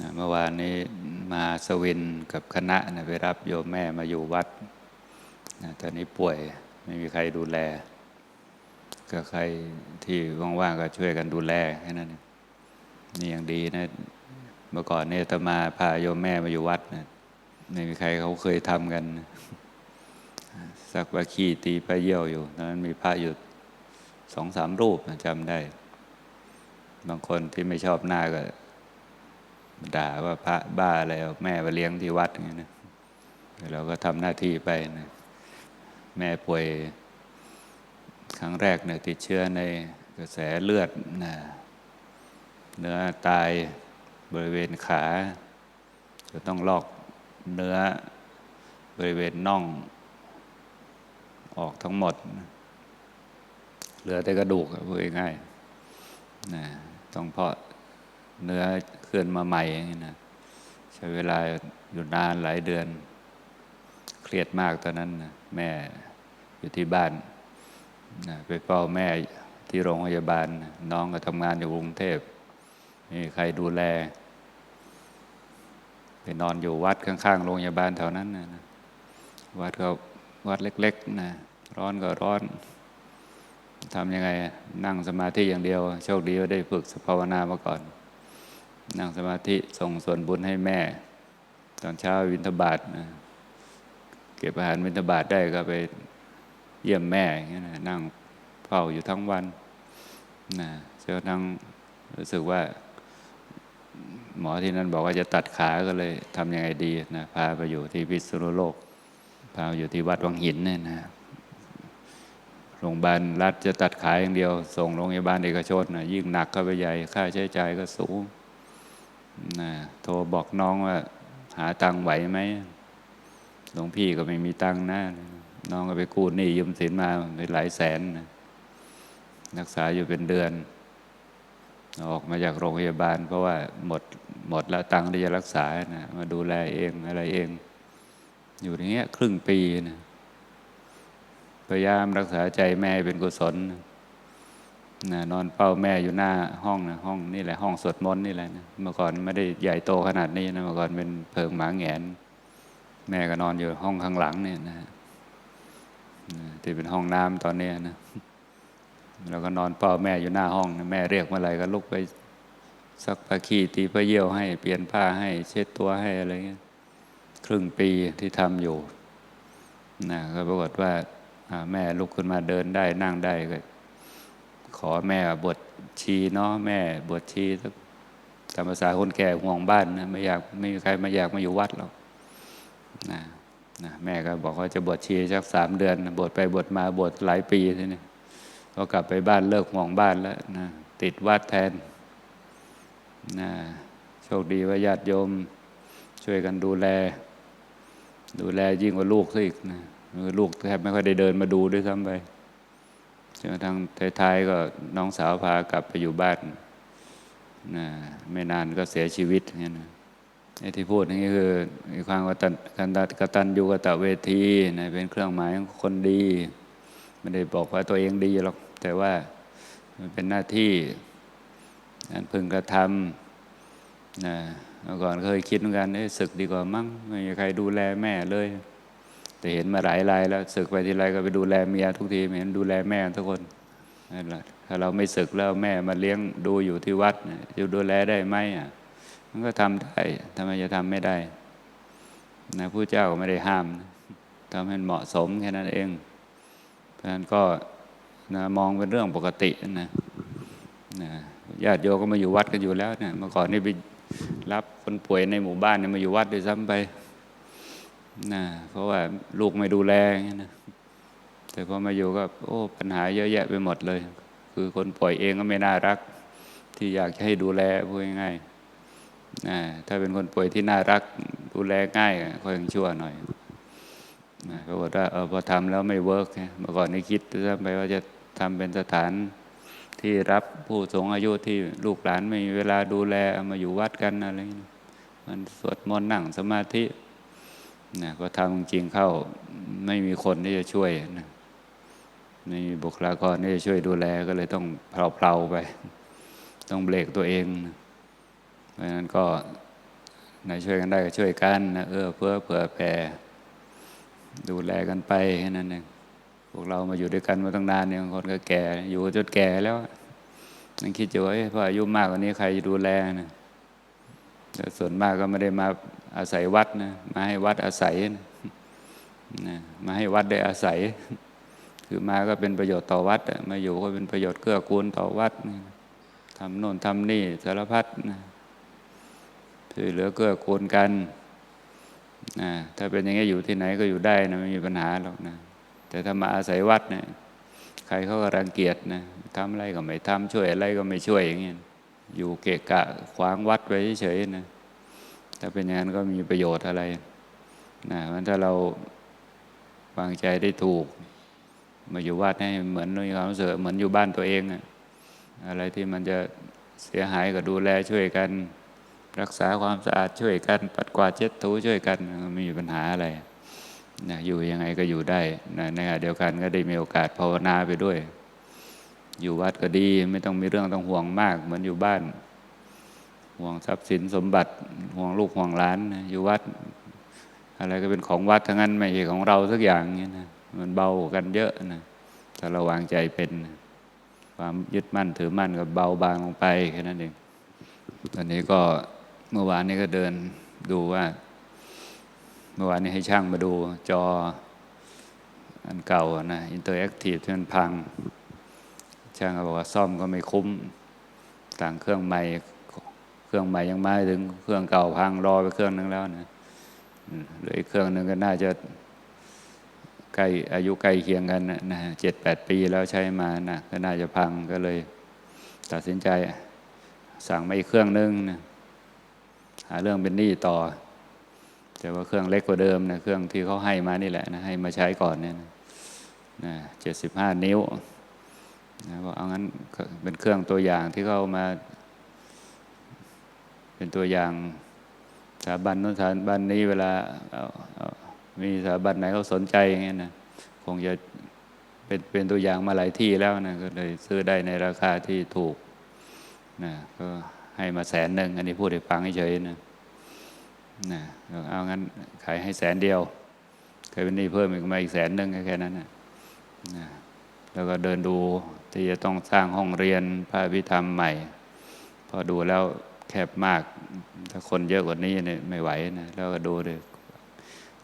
นะเมื่อวานนี้มาสวินกับคณะนะไปรับโยมแม่มาอยู่วัดนะตอนนี้ป่วยไม่มีใครดูแล ก็ใครที่ว่างๆก็ช่วยกันดูแลแค่นั้นนี่อยังดีนะเมื่อก่อนเนี่ยตมาพาโยมแม่มาอยู่วัดนะไม่มีใครเขาเคยทำกัน สักว่าขี้ตีพระเยี่ยวอยู่ตอนนั้นมีพระอยู่สองสามรูปจำได้ บางคนที่ไม่ชอบหน้าก็ ด่าว่าพระบ้าอะไรแม่ไปเลี้ยงที่วัดอย่างเงี้ยนะเราก็ทำหน้าที่ไปนะแม่ป่วยครั้งแรกเนี่ยติดเชื้อในกระแสเลือดนะเนื้อตายบริเวณขาจะต้องลอกเนื้อบริเวณน่อง ออกทั้งหมด เหลือแต่กระดูกพูดง่ายๆนะต้องเพาะ เนื้อเคลื่อนมาใหม่อย่างนี้นะใช้เวลาอยู่นานหลายเดือน เครียดมากตอนนั้นนะแม่อยู่ที่บ้านนะไปเฝ้าแม่ที่โรงพยาบาล น้องก็ทำงานอยู่กรุงเทพมีใครดูแล ไปนอนอยู่วัดข้างๆโรงพยาบาลแถวนั้นนะวัดก็วัดเล็กๆนะร้อนก็ร้อนทำยังไง นั่งสมาธิอย่างเดียว โชคดีว่าได้ฝึกสภาวนามาก่อน นั่งสมาธิส่งส่วนบุญให้แม่ ตอนเช้าวินทบาทนะเก็บอาหารวินทบาทได้ก็ไปเยี่ยมแม่อย่างเงี้ยนะนั่งเฝ้าอยู่ทั้งวันนะจนกระทั่งรู้สึกว่า หมอที่นั่นบอกว่าจะตัดขาก็เลยทำยังไงดีนะพาไปอยู่ที่พิษณุโลก พาอยู่ที่วัดวังหินเนี่ยนะโรงพยาบาลรัฐจะตัดขาอย่างเดียว ส่งโรงพยาบาลเอกชนนะยิ่งหนักเข้าไปใหญ่ค่าใช้จ่ายก็สูง นะโทรบอกน้องว่า หาตังค์ไหวไหมหลวงพี่ก็ไม่มีตังค์นะน้องก็ไปกู้หนี้ยืมสินมาไปหลายแสนนะรักษาอยู่เป็นเดือน ออกมาจากโรงพยาบาล เพราะว่าหมดหมดแล้วตังค์ที่จะรักษานะมาดูแลเองอะไรเอง อยู่อย่างเงี้ย ครึ่งปีนะพยายามรักษาใจแม่เป็นกุศลนะ นอนเฝ้าแม่อยู่หน้าห้องนะห้องนี่แหละห้องสวดมนต์นี่แหละนะเมื่อก่อนไม่ได้ใหญ่โตขนาดนี้นะเมื่อก่อนเป็นเพิงหมาแงน แม่ก็นอนอยู่ห้องข้างหลังเนี่ยนะที่เป็นห้องน้ำตอนนี้นะเราก็นอนเฝ้าแม่อยู่หน้าห้องนะแม่เรียกเมื่อไหร่ก็ลุกไปซักผ้าขี้ตีผ้าเยี่ยวให้เปลี่ยนผ้าให้เช็ดตัวให้อะไรเงี้ยครึ่งปีที่ทำอยู่นะก็ปรากฏว่าแม่ลุกขึ้นมาเดินได้นั่งได้ก็ ขอแม่บวชชีเนาะแม่บวชชีตามภาษาคนแก่ห่วงบ้านนะไม่อยากไม่มีใครมาอยากมาอยู่วัดหรอกนะนะแม่ก็บอกว่าจะบวชชีสักสามเดือนบวชไปบวชมาบวชหลายปีทีนี้ก็กลับไปบ้านเลิกห่วงบ้านแล้วนะติดวัดแทนนะโชคดีว่าญาติโยม ช่วยกันดูแล ดูแลยิ่งกว่าลูกซะอีกนะลูกแทบไม่ค่อยได้เดินมาดูด้วยซ้ำไป จนกระทั่งท้ายๆก็น้องสาวพากลับไปอยู่บ้านนะไม่นานก็เสียชีวิตอย่างนี้นะไอ้ที่พูดนี่คือมีความกตันกันกตันยูกตะเวทีนะเป็นเครื่องหมายของคนดี ไม่ได้บอกว่าตัวเองดีหรอก แต่ว่ามันเป็นหน้าที่นั้นพึงกระทำนะเมื่อก่อนเคยคิดเหมือนกันศึกดีกว่ามั้งไม่มีใครดูแลแม่เลย แต่เห็นมาหลายรายแล้วศึกไปทีไรก็ไปดูแลเมียทุกทีเห็นดูแลแม่ทุกคนนั่นแหละถ้าเราไม่ศึกแล้วแม่มาเลี้ยงดูอยู่ที่วัดจะดูแลได้ไหมอะ มันก็ทำได้ทำไมจะทำไม่ได้นะผู้เจ้าก็ไม่ได้ห้ามทำให้เหมาะสมแค่นั้นเอง เพราะฉะนั้นก็นะมองเป็นเรื่องปกตินะนะญาติโยก็มาอยู่วัดกันอยู่แล้วเนี่ยเมื่อก่อนนี่ไปรับคนป่วยในหมู่บ้านเนี่ยมาอยู่วัดด้วยซ้ำไป นะเพราะว่าลูกไม่ดูแลนะแต่พอมาอยู่ก็โอ้ปัญหาเยอะแยะไปหมดเลย คือคนป่วยเองก็ไม่น่ารัก ที่อยากจะให้ดูแลพูดง่ายๆนะถ้าเป็นคนป่วยที่น่ารักดูแลง่ายก็ยังชั่วหน่อยนะก็บอกว่าเออพอทำแล้วไม่เวิร์กเมื่อก่อนนี่คิดไปว่าจะทำเป็นสถานที่รับผู้สูงอายุที่ลูกหลานไม่มีเวลาดูแลมาอยู่วัดกันอะไรมันสวดมนต์นั่งสมาธิ นะพอทำจริงเข้าไม่มีคนที่จะช่วยนะไม่มีบุคลากรที่จะช่วยดูแลก็เลยต้องเพลาๆไป ต้องเบรกตัวเองนะเพราะนั้นก็ไหนช่วยกันได้ก็ช่วยกันนะเออเพื่อเผื่อแผ่ดูแลกันไปแค่นั้นเองพวกเรามาอยู่ด้วยกันมาตั้งนานเนี่ยคนก็แก่ อยู่จนแก่แล้วยังคิดอยู่ว่าเอ้ยพออายุมากกว่านี้ใครจะดูแลนะ แต่ส่วนมากก็ไม่ได้มาอาศัยวัดนะมาให้วัดอาศัยนะมาให้วัดได้อาศัย คือมาก็เป็นประโยชน์ต่อวัดมาอยู่ก็เป็นประโยชน์เกื้อกูลต่อวัดทำโน่นทำนี่สารพัดนะช่วยเหลือเกื้อกูลกันนะถ้าเป็นอย่างนี้อยู่ที่ไหนก็อยู่ได้นะไม่มีปัญหาหรอกนะ แต่ถ้ามาอาศัยวัดเนี่ยใครเขาก็รังเกียจนะทำอะไรก็ไม่ทำช่วยอะไรก็ไม่ช่วยอย่างเงี้ย อยู่เกะกะขวางวัดไว้เฉยๆนะถ้าเป็นอย่างนั้นก็มีประโยชน์อะไรนะมันถ้าเราวางใจได้ถูก มาอยู่วัดให้เหมือนมีความรู้สึกเหมือนอยู่บ้านตัวเองอะอะไรที่มันจะเสียหายก็ดูแลช่วยกัน รักษาความสะอาดช่วยกัน ปัดกวาดเช็ดถูช่วยกันไม่มีปัญหาอะไรนะอยู่ยังไงก็อยู่ได้นะในขณะเดียวกันก็ได้มีโอกาสภาวนาไปด้วย อยู่วัดก็ดี ไม่ต้องมีเรื่องต้องห่วงมาก เหมือนอยู่บ้าน ห่วงทรัพย์สินสมบัติห่วงลูกห่วงหลานอยู่วัด อะไรก็เป็นของวัดทั้งนั้นไม่ใช่ของเราสักอย่างเงี้ยนะมันเบากันเยอะนะถ้าเราวางใจเป็นความยึดมั่นถือมั่นก็เบาบางลงไปแค่นั้นเองตอนนี้ก็เมื่อวานนี้ก็เดินดูว่า เมื่อวานนี้ให้ช่างมาดูจออันเก่านะอินเตอร์แอคทีฟที่มันพัง ช่างก็บอกว่าซ่อมก็ไม่คุ้มต่างเครื่องใหม่เครื่องใหม่ยังไม่ถึง เครื่องเก่าพังรอไปเครื่องนึงแล้วนะหลืออีกเครื่องหนึ่งก็น่าจะใกล้อายุใกล้เคียงกันนะเจ็ดแปดปีแล้วใช้มานะก็น่าจะพังก็เลย ตัดสินใจ สั่งมาอีกเครื่องนึงนะหาเรื่องเป็นหนี้ต่อ แต่ว่าเครื่องเล็กกว่าเดิมนะเครื่องที่เขาให้มานี่แหละนะให้มาใช้ก่อนเนี่ยนะเจ็ดสิบห้านิ้ว นะบอกเอางั้นเป็นเครื่องตัวอย่างที่เขามา เป็นตัวอย่างสถาบันนู้นสถาบันนี้เวลาาามีสถาบันไหนเขาสนใจอย่างเงี้ยนะคงจะเป็นเป็นตัวอย่างมาหลายที่แล้วนะก็เลยซื้อได้ในราคาที่ถูกนะก็ให้มาแสนหนึ่งอันนี้พูดให้ฟังเฉยๆนะนะเอางั้นขายให้แสนเดียวเคยเป็นหนี้เพิ่มอีกมาอีกแสนหนึ่งแค่นั้นนะนะแล้วก็เดินดู ที่จะต้องสร้างห้องเรียนพระพิธรรมใหม่ พอดูแล้วแคบมาก ถ้าคนเยอะกว่านี้เนี่ยไม่ไหวนะ แล้วก็ดูเลย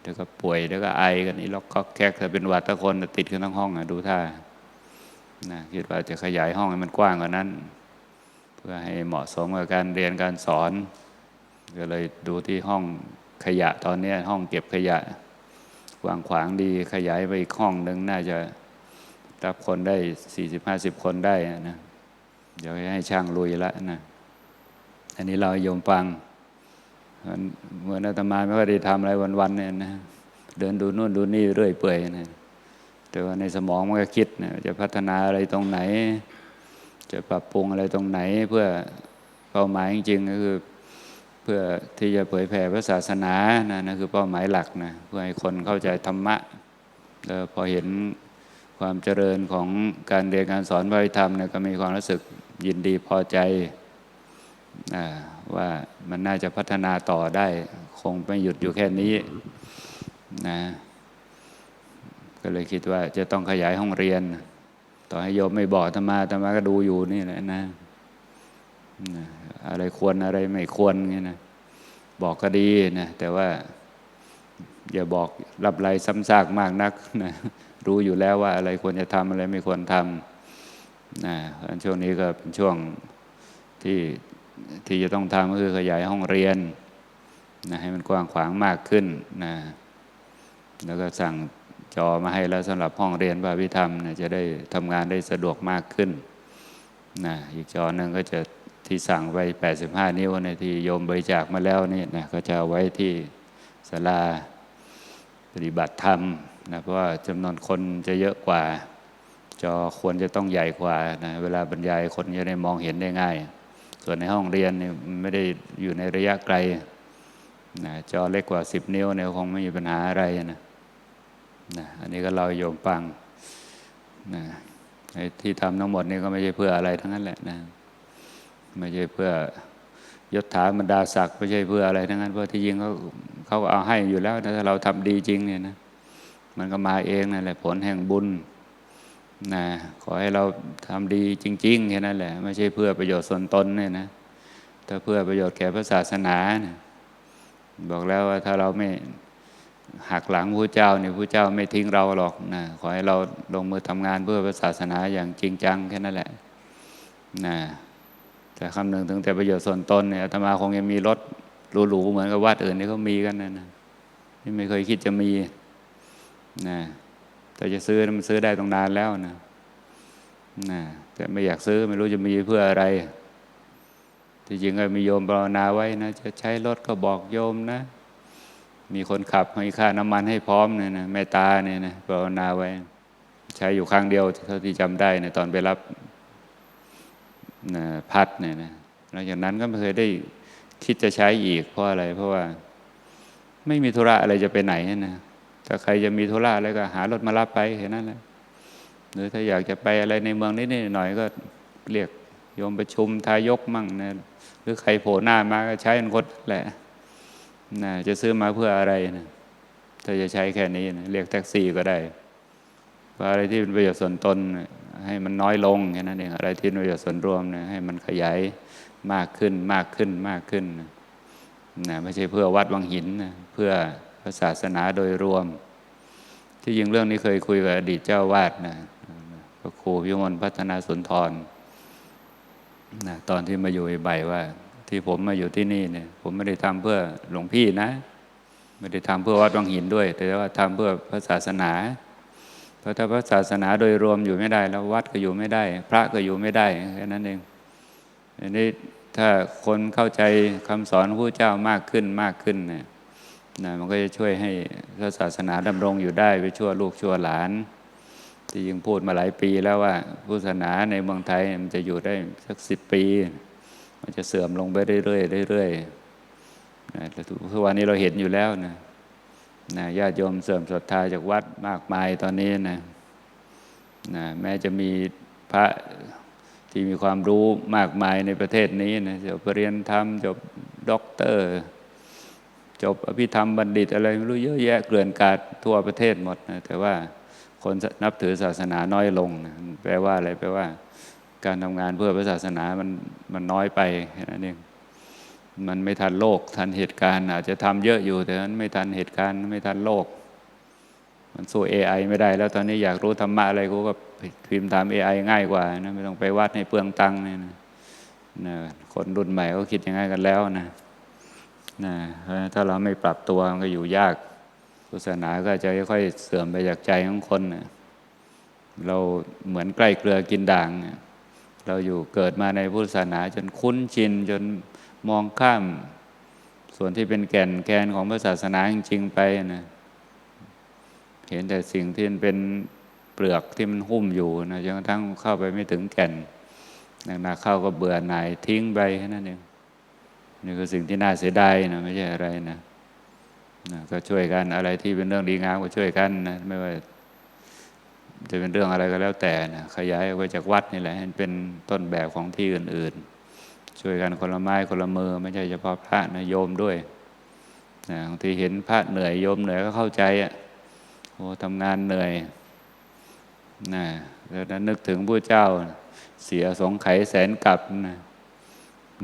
เดี๋ยวก็ป่วยเดี๋ยวก็ไอกันนี่ล็อกก็แคกถ้าเป็นหวัดถ้าคนติดกันทั้งห้องอะดูท่านะคิดว่าจะขยายห้องให้มันกว้างกว่านั้น เพื่อให้เหมาะสมกับการเรียนการสอน ก็เลยดูที่ห้องขยะตอนนี้ห้องเก็บขยะกว้างขวางดีขยายไปอีกห้องหนึ่งน่าจะ รับคนได้สี่สิบห้าสิบคนได้นะ เดี๋ยวให้ช่างลุยละนะ อันนี้เราโยมฟังเหมือนอาตมาไม่ค่อยได้ทำอะไรวันๆเนี่ยนะ เดินดูนู่นดูนี่เรื่อยเปื่อยนะ แต่ว่าในสมองมันก็คิดนะจะพัฒนาอะไรตรงไหน จะปรับปรุงอะไรตรงไหน เพื่อเป้าหมายจริงๆก็คือเพื่อที่จะเผยแผ่พระศาสนานะนั่นคือเป้าหมายหลักนะเพื่อให้คนเข้าใจธรรมะแล้วพอเห็น ความเจริญของการเรียนการสอนพระธรรมเนี่ยก็มีความรู้สึกยินดีพอใจว่ามันน่าจะพัฒนาต่อได้ คงไม่หยุดอยู่แค่นี้นะก็เลยคิดว่าจะต้องขยายห้องเรียน ต่อให้โยมไม่บอกธรรมาธรรมาก็ดูอยู่นี่แหละนะนะอะไรควรอะไรไม่ควรเงี้ยนะบอกก็ดีนะแต่ว่า อย่าบอกรับไรซ้ำซากมากนักนะ รู้อยู่แล้วว่าอะไรควรจะทำอะไรไม่ควรทำนะช่วงนี้ก็เป็นช่วงที่ที่จะต้องทำก็คือขยายห้องเรียนนะให้มันกว้างขวางมากขึ้นนะแล้วก็สั่งจอมาให้แล้วสำหรับห้องเรียนพระพิธรรมนะจะได้ทำงานได้สะดวกมากขึ้นนะอีกจอหนึ่งก็จะที่สั่งไป85 นิ้วในที่โยมบริจาคมาแล้วนี่นะก็จะเอาไว้ที่ศาลาปฏิบัติธรรม นะเพราะว่าจำนวนคนจะเยอะกว่า จอควรจะต้องใหญ่กว่านะเวลาบรรยายคนจะได้มองเห็นได้ง่าย ส่วนในห้องเรียนเนี่ยไม่ได้อยู่ในระยะไกลนะจอเล็กกว่า 10 นิ้วเนี่ยคงไม่มีปัญหาอะไรนะนะอันนี้ก็เราโยมฟังนะที่ทำทั้งหมดนี่ก็ไม่ใช่เพื่ออะไรทั้งนั้นแหละนะไม่ใช่เพื่อยศถาบรรดาศักดิ์ไม่ใช่เพื่ออะไรทั้งนั้นเพราะที่จริงเขาเขาเอาให้อยู่แล้วถ้าเราทำดีจริงเนี่ยนะ มันก็มาเองนั่นแหละผลแห่งบุญนะขอให้เราทำดีจริงๆแค่นั้นแหละ ไม่ใช่เพื่อประโยชน์ส่วนตนเนี่ยนะถ้าเพื่อประโยชน์แก่พระศาสนาเนี่ยบอกแล้วว่าถ้าเราไม่หักหลังพระเจ้าเนี่ยพระเจ้าไม่ทิ้งเราหรอกนะขอให้เราลงมือทำงานเพื่อพระศาสนาอย่างจริงจังแค่นั้นแหละนะแต่คำหนึ่งถึงแต่ประโยชน์ส่วนตนเนี่ยอาตมาคงยังมีรถหรูๆเหมือนกับวัดอื่นที่เขามีกันนะนะที่ไม่เคยคิดจะมี นะแต่จะซื้อมันซื้อได้ตรงนานแล้วนะนะแต่ไม่อยากซื้อไม่รู้จะมีเพื่ออะไรที่จริงก็มีโยมภาวนาไว้นะ จะใช้รถก็บอกโยมนะ มีคนขับให้ค่าน้ำมันให้พร้อมเนี่ยนะแม่ตาเนี่ยนะภาวนาไว้ ใช้อยู่ครั้งเดียวเท่าที่จำได้นะตอนไปรับนะพัดเนี่ยนะหลังจากนั้นก็ไม่เคยได้คิดจะใช้อีกเพราะอะไร เพราะว่า ไม่มีธุระอะไรจะไปไหนนะ ถ้าใครจะมีธุระอะไรก็หารถมารับไปแค่นั้นแหละหรือถ้าอยากจะไปอะไรในเมืองนิดหน่อยก็เรียกโยมประชุมทายกมั่งนะหรือใครโผล่หน้ามาก็ใช้คนแหละนะจะซื้อมาเพื่ออะไรนะถ้าจะใช้แค่นี้นะเรียกแท็กซี่ก็ได้เพราอะไรที่เป็นประโยชน์ส่วนตนให้มันน้อยลงแค่นั้นเองอะไรที่เป็นประโยชน์ส่วนรวมนะให้มันขยายมากขึ้นมากขึ้นมากขึ้นนะนะไม่ใช่เพื่อวัดวังหินนะเพื่อ พระศาสนาโดยรวม ที่ยิงเรื่องนี้เคยคุยกับอดีตเจ้าวาดนะพระครูพิมลพัฒนาสุนทรนะตอนที่มาอยู่ใบว่า ที่ผมมาอยู่ที่นี่เนี่ย ผมไม่ได้ทำเพื่อหลวงพี่นะ ไม่ได้ทำเพื่อวัดวังหินด้วย แต่ว่าทำเพื่อพระศาสนาเพราะถ้าพระศาสนาโดยรวมอยู่ไม่ได้ แล้ววัดก็อยู่ไม่ได้ พระก็อยู่ไม่ได้แค่นั้นเองอันนี้ถ้าคนเข้าใจคำสอนพระเจ้ามากขึ้นมากขึ้นเนี่ย นะมันก็จะช่วยให้พระศาสนาดำรงอยู่ได้ไปชั่วลูกชั่วหลานที่ยิงพูดมาหลายปีแล้วว่าพุทธศาสนาในเมืองไทยมันจะอยู่ได้สักสิบปี มันจะเสื่อมลงไปเรื่อยๆเรื่อยๆนะทุกวันนี้เราเห็นอยู่แล้วนะนะญาติโยมเสื่อมศรัทธาจากวัดมากมายตอนนี้นะนะแม้จะมีพระที่มีความรู้มากมายในประเทศนี้นะจบปรริญญาธรรมจบด็อกเตอร์ จบอภิธรรมบัณฑิตอะไรไม่รู้เยอะแยะเกลื่อนกาดทั่วประเทศหมดนะแต่ว่าคนนับถือศาสนาน้อยลงนะแปลว่าอะไรแปลว่า การทำงานเพื่อพระศาสนามันมันน้อยไปนั้นเองมันไม่ทันโลก ทันเหตุการณ์ อาจจะทำเยอะอยู่ แต่มันไม่ทันเหตุการณ์ไม่ทันโลก มันสู้ AI ไม่ได้ แล้วตอนนี้อยากรู้ธรรมะอะไรกูก็พิมพ์ถาม AI ง่ายกว่านะไม่ต้องไปวัดให้เปลืองตังค์เนี่ยนะนะคนรุ่นใหม่เขาคิดยังไงกันแล้วนะ นะถ้าเราไม่ปรับตัวมันก็อยู่ยากศาสนาก็จะค่อยๆเสื่อมไปจากใจของคนนะเราเหมือนใกล้เกลือกินด่างนะเราอยู่เกิดมาในพุทธศาสนาจนคุ้นชินจนมองข้าม ส่วนที่เป็นแก่นแกนของพระศาสนาจริงๆไปนะเห็นแต่สิ่งที่มันเป็นเปลือกที่มันหุ้มอยู่นะจนกระทั่งเข้าไปไม่ถึงแก่นนักๆเข้าก็เบื่อหน่ายทิ้งไปแค่นั้นเอง นี่คือสิ่งที่น่าเสียดายนะไม่ใช่อะไรนะนะก็ช่วยกันอะไรที่เป็นเรื่องดีงามก็ช่วยกันนะไม่ว่าจะเป็นเรื่องอะไรก็แล้วแต่นะขยายออกไปจากวัดนี่แหละเป็นต้นแบบของที่อื่น ๆ ช่วยกันคนละไม้คนละมือ ไม่ใช่เฉพาะพระนะโยมด้วยนะบางทีเห็นพระเหนื่อยโยมเหนื่อยก็เข้าใจอะโอ้ทำงานเหนื่อยนะแล้วนั้นนึกถึงพระเจ้าเสียสงไขแสนกลับนะ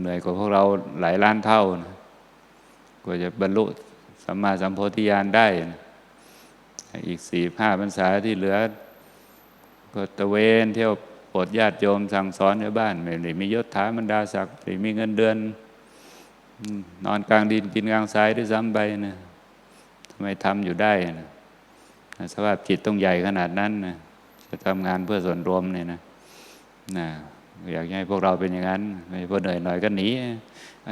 เหนื่อยกว่าพวกเราหลายล้านเท่านะกว่าจะบรรลุสัมมาสัมโพธิญาณได้นะอีกสี่ห้าพรรษาที่เหลือ ก็ตะเวนเที่ยวโปรดญาติโยมสั่งสอนในบ้าน ไม่ได้มียศถาบรรดาศักดิ์ไม่มีเงินเดือน นอนกลางดินกินกลางทรายด้วยซ้ำไปนะทำไมทำอยู่ได้นะสภาพจิตต้องใหญ่ขนาดนั้นนะจะทำงานเพื่อส่วนรวมเนี่ยนะนะ อยากให้พวกเราเป็นอย่างนั้นไม่พอเหนื่อยหน่อยก็หนี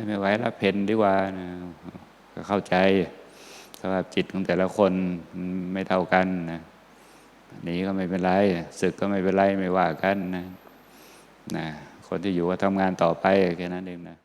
ไม่ไหวแล้วเพนดีกว่าก็เข้าใจสภาพจิตของแต่ละคนไม่เท่ากันนะหนีก็ไม่เป็นไรศึกก็ไม่เป็นไรไม่ว่ากันนะนะคนที่อยู่ก็ทำงานต่อไปแค่นั้นเองนะ